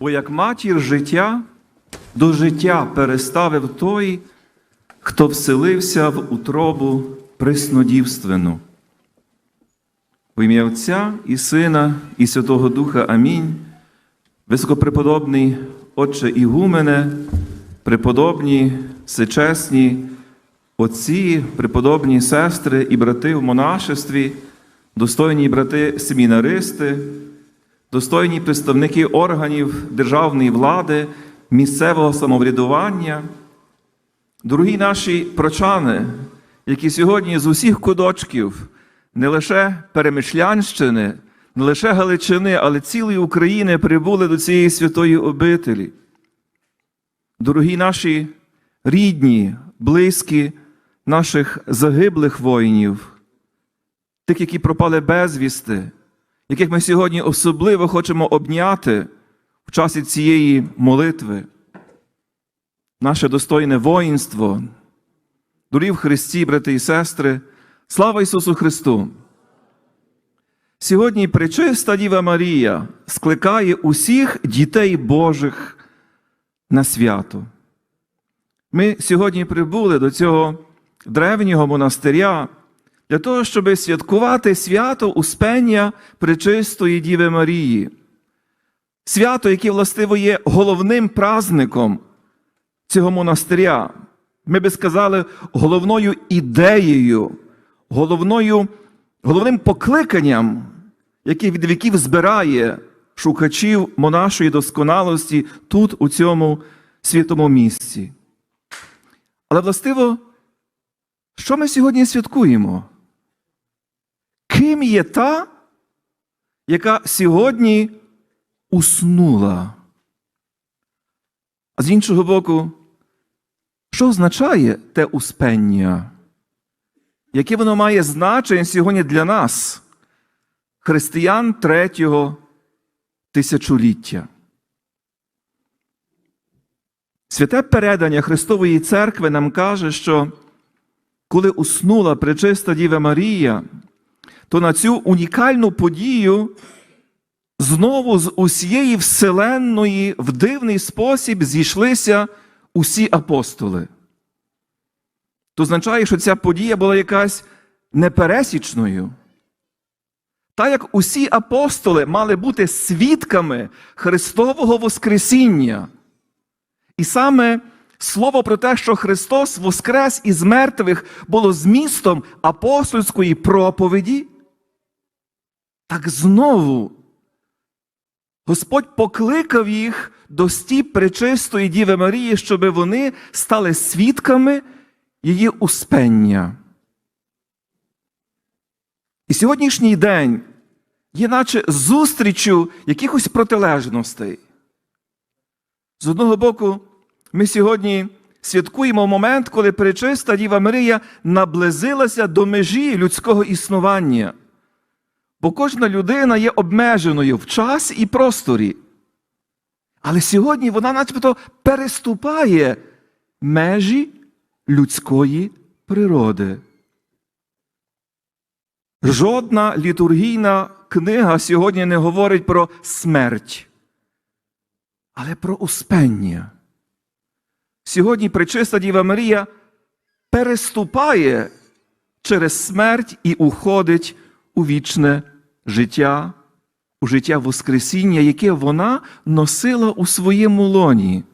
Бо як матір життя до життя переставив той, хто вселився в утробу преснодівственну. В ім'я Отця і Сина, і Святого Духа Амінь. Високопреподобний Отче Ігумене, преподобні, всечесні отці, преподобні сестри і брати в монашестві, достойні брати семінаристи, достойні представники органів державної влади, місцевого самоврядування, дорогі наші прочани, які сьогодні з усіх куточків не лише Перемишлянщини, не лише Галичини, але цілої України прибули до цієї святої обителі. Дорогі наші рідні, близькі наших загиблих воїнів, тих, які пропали безвісти, яких ми сьогодні особливо хочемо обняти в часі цієї молитви. Наше достойне воїнство, дорі в Христі, брати і сестри, слава Ісусу Христу! Сьогодні пречиста Діва Марія скликає усіх дітей Божих на свято. Ми сьогодні прибули до цього древнього монастиря для того, щоб святкувати свято Успення Пречистої Діви Марії. Свято, яке, властиво, є головним праздником цього монастиря. Ми би сказали, головною ідеєю, головною, головним покликанням, яке від віків збирає шукачів монашої досконалості тут, у цьому святому місці. Але, властиво, що ми сьогодні святкуємо? Ким є та, яка сьогодні уснула? А з іншого боку, що означає те успення? Яке воно має значення сьогодні для нас, християн третього тисячоліття? Святе передання Христової церкви нам каже, що коли уснула пречиста Діва Марія, то на цю унікальну подію знову з усієї вселенної в дивний спосіб зійшлися усі апостоли. То означає, що ця подія була якась непересічною. Та як усі апостоли мали бути свідками Христового Воскресіння. І саме слово про те, що Христос воскрес із мертвих було змістом апостольської проповіді, так знову Господь покликав їх до стіп пречистої Діви Марії, щоб вони стали свідками її успення. І сьогоднішній день є наче зустрічю якихось протилежностей. З одного боку, ми сьогодні святкуємо момент, коли пречиста Діва Марія наблизилася до межі людського існування. Бо кожна людина є обмеженою в часі і просторі. Але сьогодні вона начебто переступає межі людської природи. Жодна літургійна книга сьогодні не говорить про смерть, але про успення. Сьогодні пречиста Діва Марія переступає через смерть і уходить у вічне життя, у життя Воскресіння, яке вона носила у своєму лоні.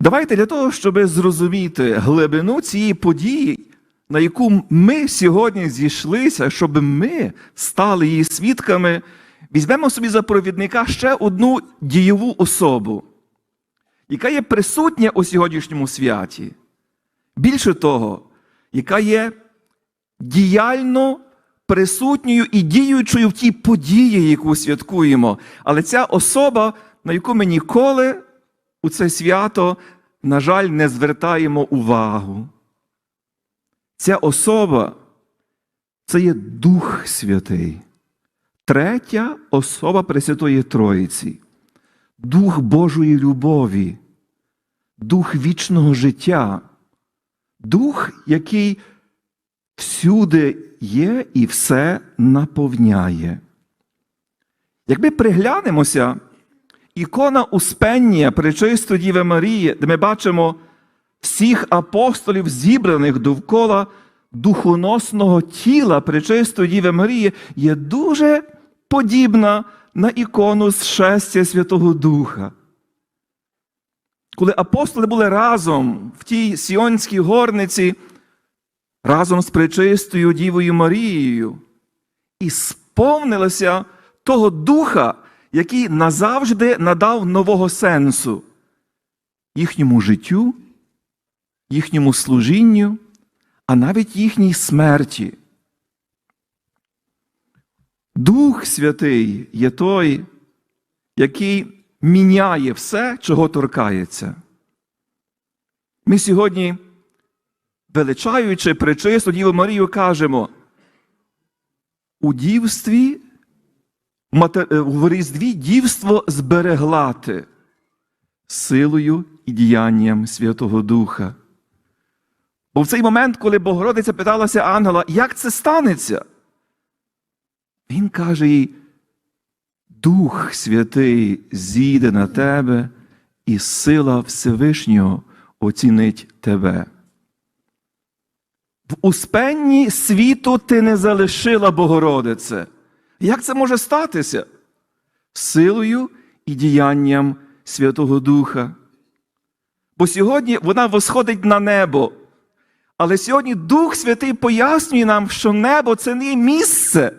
Давайте для того, щоб зрозуміти глибину цієї події, на яку ми сьогодні зійшлися, щоб ми стали її свідками, візьмемо собі за провідника ще одну дієву особу, яка є присутня у сьогоднішньому святі. Більше того, яка є діяльно присутньою і діючою в тій події, яку святкуємо. Але ця особа, на яку ми ніколи у це свято, на жаль, не звертаємо увагу. Ця особа це є Дух Святий, третя особа Пресвятої Троїці, Дух Божої любові, Дух вічного життя, Дух, який всюди є і все наповняє. Якби приглянемося, ікона Успення Пречистої Діви Марії, де ми бачимо всіх апостолів, зібраних довкола духоносного тіла Пречистої Діви Марії, є дуже подібна на ікону шестя Святого Духа. Коли апостоли були разом в тій Сіонській горниці, разом з пречистою Дівою Марією, і сповнилося того духа, який назавжди надав нового сенсу їхньому життю, їхньому служінню, а навіть їхній смерті. Дух Святий є той, який міняє все, чого торкається. Ми сьогодні, величаючи пречисту Діву Марію, кажемо, у дівстві, в е, Різдві дівство зберегла ти силою і діянням Святого Духа. Бо в цей момент, коли Богородиця питалася ангела, як це станеться? Він каже їй, Дух Святий зійде на тебе, і сила Всевишнього оцінить тебе. В успенні світу ти не залишила Богородице. Як це може статися? Силою і діянням Святого Духа. Бо сьогодні вона восходить на небо. Але сьогодні Дух Святий пояснює нам, що небо це не місце,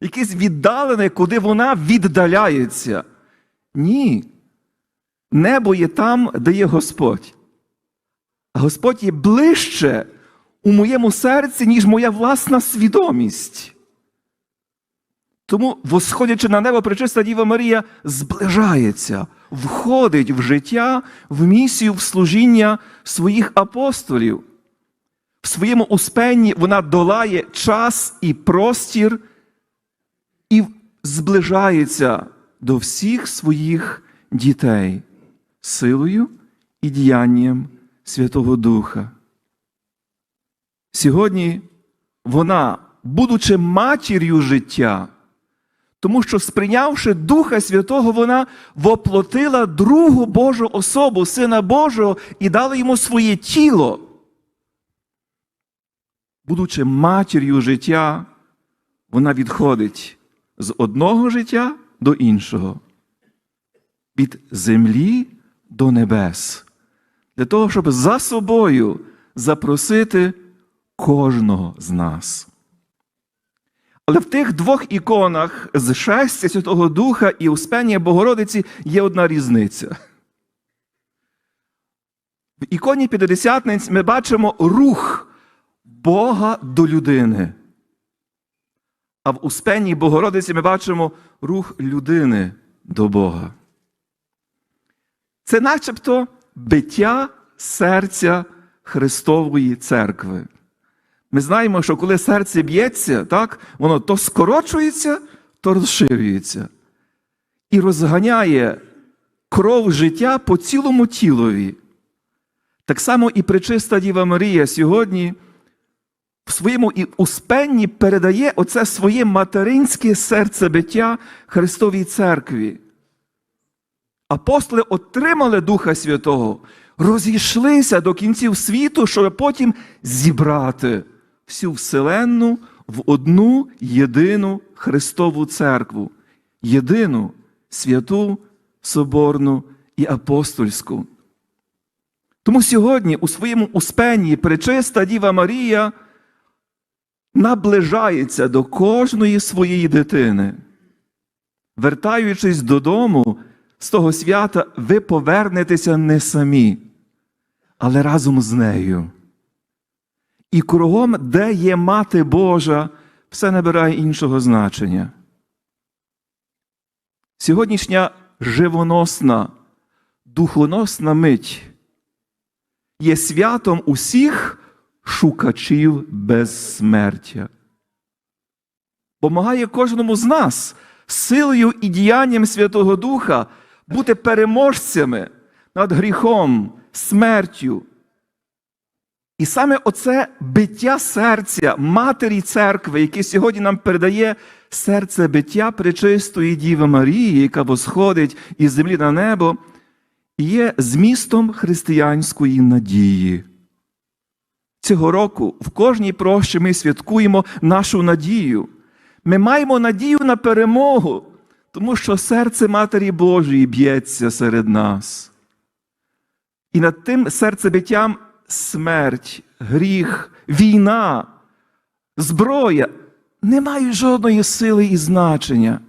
якесь віддалене, куди вона віддаляється. Ні. Небо є там, де є Господь. А Господь є ближче у моєму серці, ніж моя власна свідомість. Тому, восходячи на небо, пречиста Діва Марія зближається, входить в життя, в місію, в служіння своїх апостолів. В своєму успенні вона долає час і простір і зближається до всіх своїх дітей силою і діянням Святого Духа. Сьогодні вона, будучи матір'ю життя, тому що, сприйнявши Духа Святого, вона воплотила другу Божу особу, Сина Божого, і дала йому своє тіло. Будучи матір'ю життя, вона відходить з одного життя до іншого, від землі до небес, для того, щоб за собою запросити кожного з нас. Але в тих двох іконах з шестя Святого Духа і Успення Богородиці є одна різниця. В іконі П'ятидесятниць ми бачимо рух Бога до людини. А в Успенній Богородиці ми бачимо рух людини до Бога. Це начебто биття серця Христової церкви. Ми знаємо, що коли серце б'ється, так, воно то скорочується, то розширюється. І розганяє кров життя по цілому тілові. Так само і пречиста Діва Марія сьогодні в своєму успенні передає оце своє материнське серцебиття Христовій церкві. Апостоли отримали Духа Святого, розійшлися до кінців світу, щоб потім зібрати всю Вселенну в одну єдину Христову церкву, єдину святу, соборну і апостольську. Тому сьогодні у своєму успенні пречиста Діва Марія наближається до кожної своєї дитини. Вертаючись додому з того свята, ви повернетеся не самі, але разом з нею. І кругом, де є мати Божа, все набирає іншого значення. Сьогоднішня живоносна, духоносна мить є святом усіх шукачів безсмертя. Помагає кожному з нас силою і діянням Святого Духа бути переможцями над гріхом, смертю, І саме оце биття серця Матері церкви, яке сьогодні нам передає серце биття пречистої Діви Марії, яка восходить із землі на небо, є змістом християнської надії. Цього року в кожній прощі ми святкуємо нашу надію. Ми маємо надію на перемогу, тому що серце Матері Божої б'ється серед нас. І над тим серцебиттям смерть, гріх, війна, зброя не мають жодної сили і значення.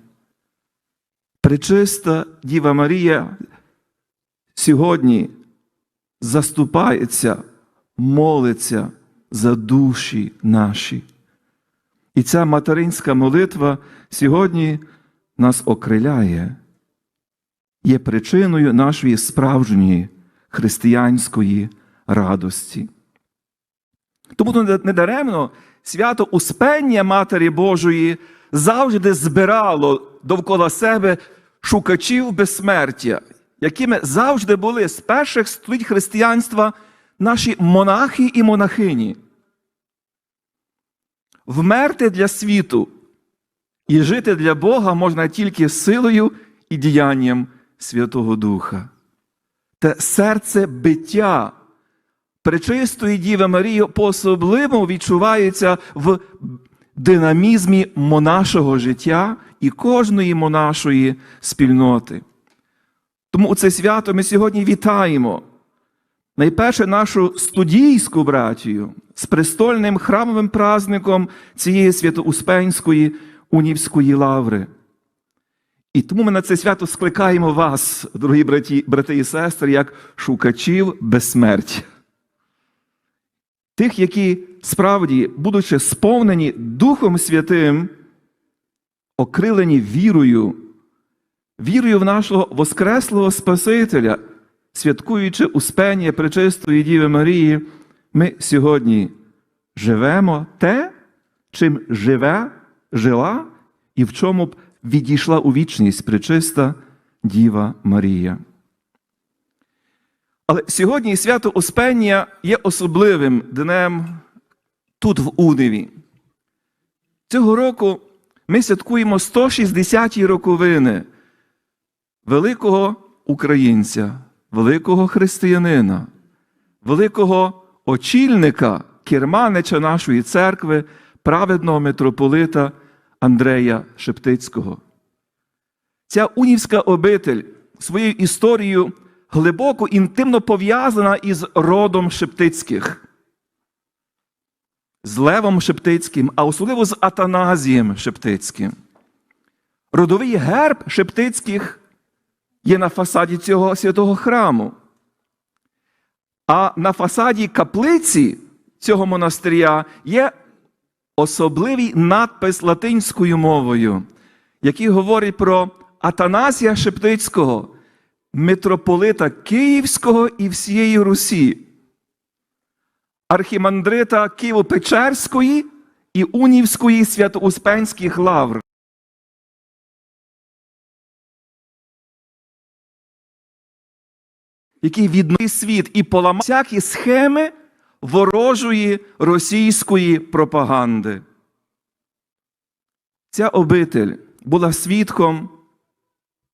Пречиста Діва Марія сьогодні заступається, молиться за душі наші. І ця материнська молитва сьогодні нас окриляє, є причиною нашої справжньої християнської радості. Тому недаремно свято Успення Матері Божої завжди збирало довкола себе шукачів безсмертя, якими завжди були з перших століть християнства наші монахи і монахині. Вмерти для світу і жити для Бога можна тільки силою і діянням Святого Духа. Те серце биття пречистої Діви Марії по-особливому відчувається в динамізмі монашого життя і кожної монашої спільноти. Тому у це свято ми сьогодні вітаємо найперше нашу студійську братію з престольним храмовим праздником цієї святоуспенської унівської лаври. І тому ми на це свято скликаємо вас, дорогі браті, брати і сестри, як шукачів безсмертя. Тих, які справді, будучи сповнені Духом Святим, окрилені вірою, вірою в нашого Воскреслого Спасителя, святкуючи успення Пречистої Діви Марії, ми сьогодні живемо те, чим живе, жила і в чому б відійшла у вічність пречиста Діва Марія. Але сьогодні свято Успення є особливим днем тут, в Уневі. Цього року ми святкуємо 160-ті роковини великого українця, великого християнина, великого очільника, керманича нашої церкви, праведного митрополита Андрея Шептицького. Ця унівська обитель своєю історією глибоко інтимно пов'язана із родом Шептицьких, з Левом Шептицьким, а особливо з Атаназієм Шептицьким. Родовий герб Шептицьких є на фасаді цього святого храму. А на фасаді каплиці цього монастиря є особливий надпис латинською мовою, який говорить про Атанасія Шептицького, митрополита Київського і всієї Русі, архімандрита Києво-Печерської і Унівської святоуспенських лавр. Який відновив світ і поламав всякі схеми ворожої російської пропаганди. Ця обитель була свідком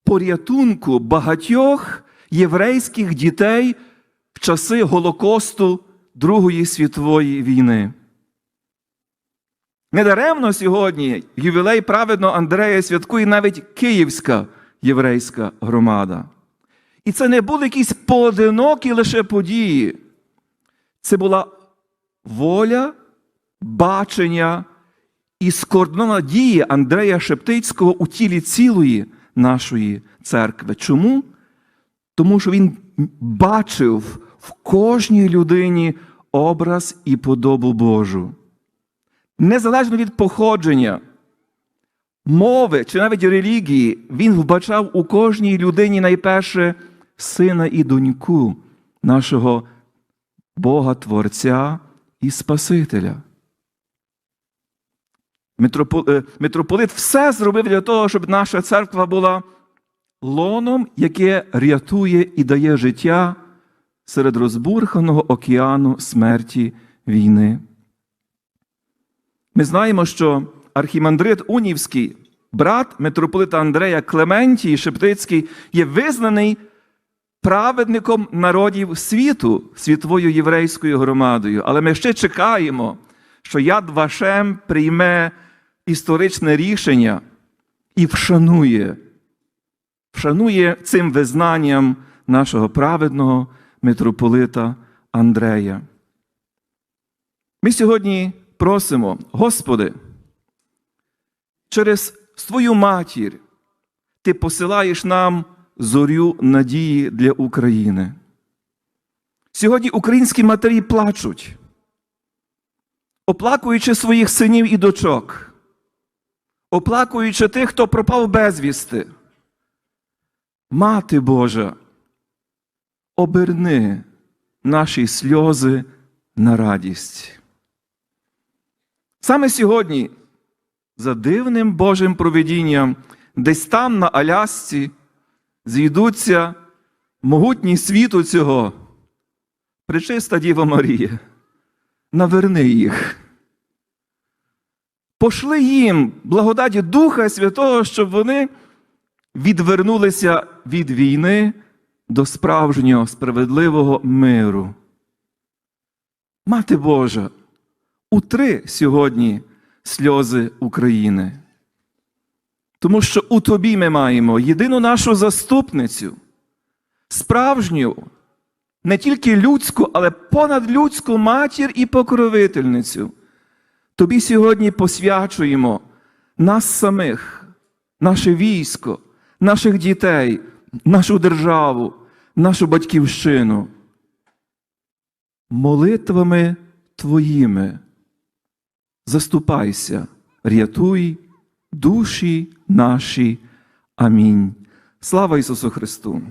порятунку багатьох єврейських дітей в часи Голокосту Другої світової війни. Недаремно сьогодні ювілей праведного Андрея святкує навіть Київська єврейська громада. І це не були якісь поодинокі лише події. Це була воля, бачення і скоординована дія Андрея Шептицького у тілі цілої нашої церкви. Чому? Тому що він бачив в кожній людині образ і подобу Божу. Незалежно від походження, мови чи навіть релігії, він вбачав у кожній людині найперше сина і доньку нашого Бога Творця і Спасителя. Митрополит все зробив для того, щоб наша церква була лоном, яке рятує і дає життя серед розбурханого океану смерті війни. Ми знаємо, що архімандрит Унівський, брат митрополита Андрея Клементій Шептицький, є визнаний праведником народів світу, світовою єврейською громадою. Але ми ще чекаємо, що Яд Вашем прийме історичне рішення і вшанує, вшанує цим визнанням нашого праведного митрополита Андрея. Ми сьогодні просимо, Господи, через свою матір Ти посилаєш нам зорю надії для України. Сьогодні українські матері плачуть, оплакуючи своїх синів і дочок, оплакуючи тих, хто пропав безвісти. Мати Божа, оберни наші сльози на радість. Саме сьогодні, за дивним Божим провидінням, десь там на Алясці зійдуться могутні світу цього, пречиста Діва Марія, наверни їх. Пошли їм благодаті Духа Святого, щоб вони відвернулися від війни до справжнього справедливого миру. Мати Божа, утри сьогодні сльози України. Тому що у тобі ми маємо єдину нашу заступницю, справжню, не тільки людську, але понадлюдську матір і покровительницю. Тобі сьогодні посвячуємо нас самих, наше військо, наших дітей, нашу державу, нашу батьківщину. Молитвами твоїми заступайся, рятуй душі наші. Амінь. Слава Ісусу Христу!